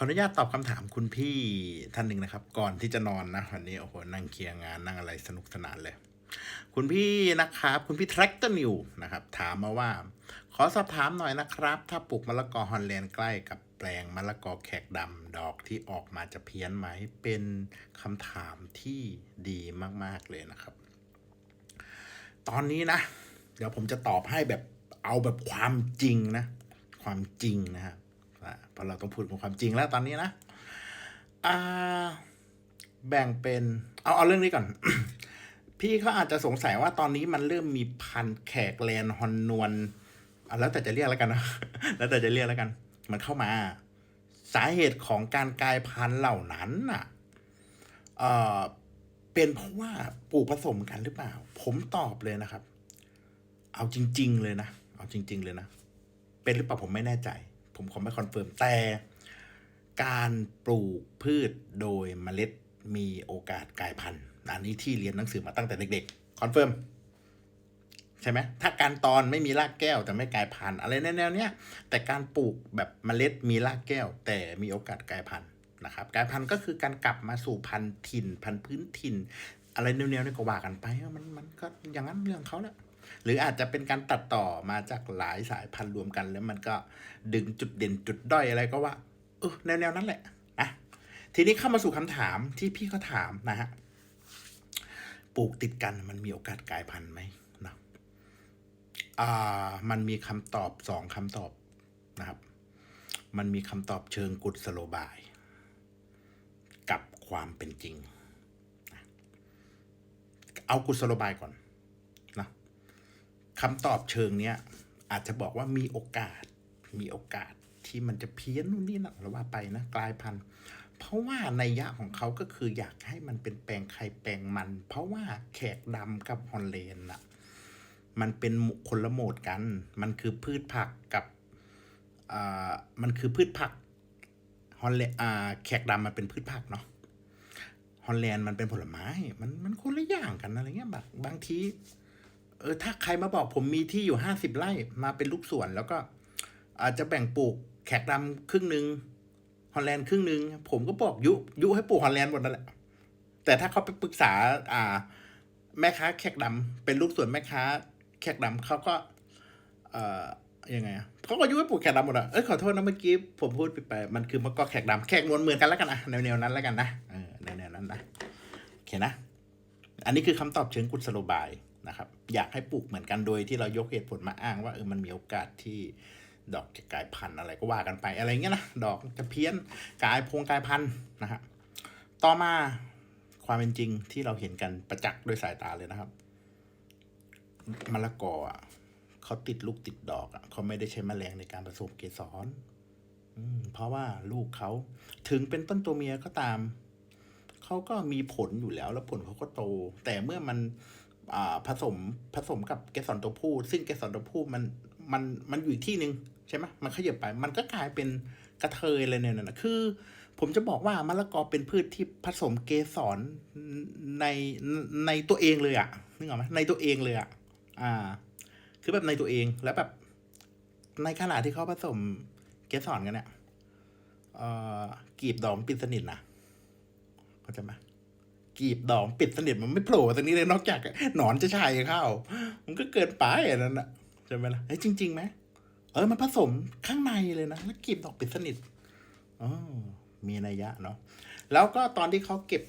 ขออนุญาตตอบคำถามคุณพี่ท่านหนึ่งนะครับ ก่อนที่จะนอนนะวันนี้โอ้โหนั่งเคลียร์งานนั่งอะไรสนุกสนานเลย คุณพี่นะครับ คุณพี่ Tractor New นะครับ ถามมาว่า ขอสอบถามหน่อยนะครับ ถ้าปลูกมะละกอฮอลแลนด์ใกล้กับแปลงมะละกอแขกดำดอกที่ออกมาจะเพี้ยนไหมเป็นคำถามที่ดีมาก ๆเลยนะครับ ตอนนี้นะ เดี๋ยวผมจะตอบให้แบบเอาแบบความจริงนะ ความจริงนะครับ เพราะเราต้องพูดของความจริงแล้วตอนนี้นะแบ่งเป็นเอาเอาเรื่องนี้ก่อน พี่เขาอาจจะสงสัยว่าตอนนี้มันเริ่มมีพันแขกแลนฮอนนวลแล้วแต่จะเรียกแล้วกันนะแล้วแต่จะเรียกแล้วกัน มันเข้ามา สาเหตุของการกลายพันธุ์เหล่านั้นน่ะเออเป็นเพราะว่าปลูกผสมกันหรือเปล่า ผมตอบเลยนะครับ เอาจริง ๆ เลยนะเอาจริง ๆ เลยนะเป็นหรือเปล่าผมไม่แน่ใจ ผมขอไม่คอนเฟิร์ม แต่การปลูกพืชโดยเมล็ดมีโอกาสกลายพันธุ์อันนี้ที่เรียนหนังสือมาตั้งแต่เด็กๆคอนเฟิร์มใช่ไหมถ้าการตอนไม่มีรากแก้วแต่ไม่กลายพันธุ์อะไรแนวๆเนี้ยแต่การปลูกแบบเมล็ดมีรากแก้ว แต่มีโอกาสกลายพันธุ์นะครับกลายพันธุ์ก็คือการกลับมาสู่พันธุ์ถิ่น พันธุ์พื้นถิ่น อะไรแนวๆนี่ก็ว่ากันไปมันมันก็อย่างนั้นเรื่องเขาแหละ หรืออาจจะเป็นการตัดต่อมาจากหลายสายพันธุ์รวมกัน แล้วมันก็ดึงจุดเด่นจุดด้อยอะไรก็ว่าเออแนวๆนั้นแหละนะทีนี้เข้ามาสู่คำถามที่พี่เขาถามนะฮะปลูกติดกันมันมีโอกาสกลายพันธุ์ไหมนะอ่ามันมีคำตอบสองคำตอบนะครับ มันมีคำตอบเชิงกุศโลบาย กับความเป็นจริง เอากุศโลบายก่อน คำตอบเชิงเนี้ยอาจจะบอกว่ามีโอกาสมีโอกาสที่มันจะเพี้ยนนู่นนี่นั่นหรือว่าไปนะกลายพันธุ์ เพราะว่าในยยะของเขาก็คืออยากให้มันเป็นแปลงไข่แปลงมัน เพราะว่าแขกดำกับฮอลแลนด์น่ะมันเป็นคนละโหมดกัน มันคือพืชผักกับอ่ามันคือพืชผักฮอลแลนด์อ่าแขกดำมันเป็นพืชผักเนาะฮอลแลนด์มันเป็นผลไม้ มันมันคนละอย่างกันอะไรเงี้ยแบบบางที เออถ้าใครมาบอกผมมีที่อยู่ห้าสิบไร่มาเป็นลูกสวน แล้วก็ อาจจะแบ่งปลูกแขกดำครึ่งหนึ่งฮอลแลนด์ครึ่งหนึ่งผมก็บอกยุยุให้ปลูกฮอลแลนด์หมดนั่นแหละ แต่ถ้าเขาไปปรึกษา อ่า แม่ค้าแขกดำเป็นลูกสวนแม่ค้า แขกดำเขาก็ เอ่อยังไงเขาก็ยุให้ปลูกแขกดำหมดอะเอ้ยขอโทษนะเมื่อกี้ผมพูดไปไปมันคือมะกอแขกดำแขกนวลเหมือนกันแล้วกันนะแนวๆนั้นแล้วกันนะเออแนวๆนั้นนะโอเคนะ อันนี้คือคำตอบเชิงกุศโลบาย นะครับอยากให้ปลูกเหมือนกันโดยที่เรายกเหตุผลมาอ้างว่าเออมันมีโอกาสที่ดอกจะกลายพันธุ์อะไรก็ว่ากันไปอะไรเงี้ยนะดอกจะเพี้ยนกลายพงกลายพันธุ์นะฮะต่อมาความเป็นจริงที่เราเห็นกันประจักษ์ด้วยสายตาเลยนะครับมะละกอเขาติดลูกติดดอกเขาไม่ได้ใช้แมลงในการผสมเกสรเพราะว่าลูกเขาถึงเป็นต้นตัวเมียก็ตาม เขาก็มีผลอยู่แล้ว แล้วผลเขาก็โต แต่เมื่อมัน ผสมผสมกับเกสรตัวผู้ ซึ่งเกสรตัวผู้มันมันมันอยู่อีกที่หนึ่งใช่ไหมมันขยับไป มันก็กลายเป็นกระเทยเลยเนี่ยนะคือ ผมจะบอกว่ามะละกอเป็นพืชที่ผสมเกสรในในตัวเองเลยอะนึกออกไหมในตัวเองเลยอะอ่า คือแบบในตัวเองแล้วแบบ ในขณะที่เขาผสมเกสรกันเนี่ยเอ่อกีบดอกมันปิดสนิทนะเข้าใจไหม กีบดอกปิดสนิทมันไม่โผล่ตรงนี้เลยนอกจากหนอนจะชายเข้า มันก็เกินไปอันนั้นอะใช่ไหมล่ะเฮ้ยจริงๆไหมเออมันผสมข้างในเลยนะแล้วกีบดอกปิดสนิทอ๋อมีนัยยะเนาะแล้วก็ตอนที่เขาเก็บ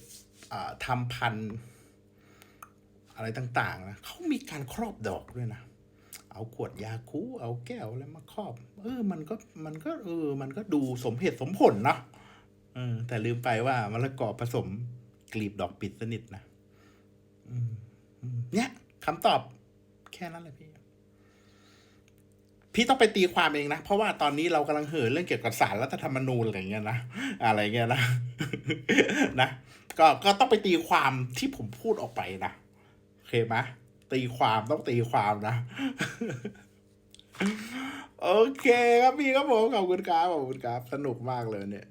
อ่าทำพันธุ์อะไรต่าง ๆ นะเขามีการครอบดอกด้วยนะ เอาขวดยาคูเอาแก้วแล้วมาครอบ เออ มันก็มันก็เออ มันก็ดูสมเหตุสมผลเนาะเออแต่ลืมไปว่ามะละกอผสม กลีบดอกปิดสนิทนะเนี่ยคำตอบแค่นั้นแหละพี่ พี่ต้องไปตีความเองนะ เพราะว่าตอนนี้เรากำลังเห่อเรื่องเกี่ยวกับสารรัฐธรรมนูญอะไรเงี้ยนะอะไรเงี้ยนะนะก็ก็ต้องไปตีความที่ผมพูดออกไปนะโอเคไหมตีความต้องตีความนะโอเคครับพี่ครับผมขอบคุณครับขอบคุณครับ สนุกมากเลยเนี่ย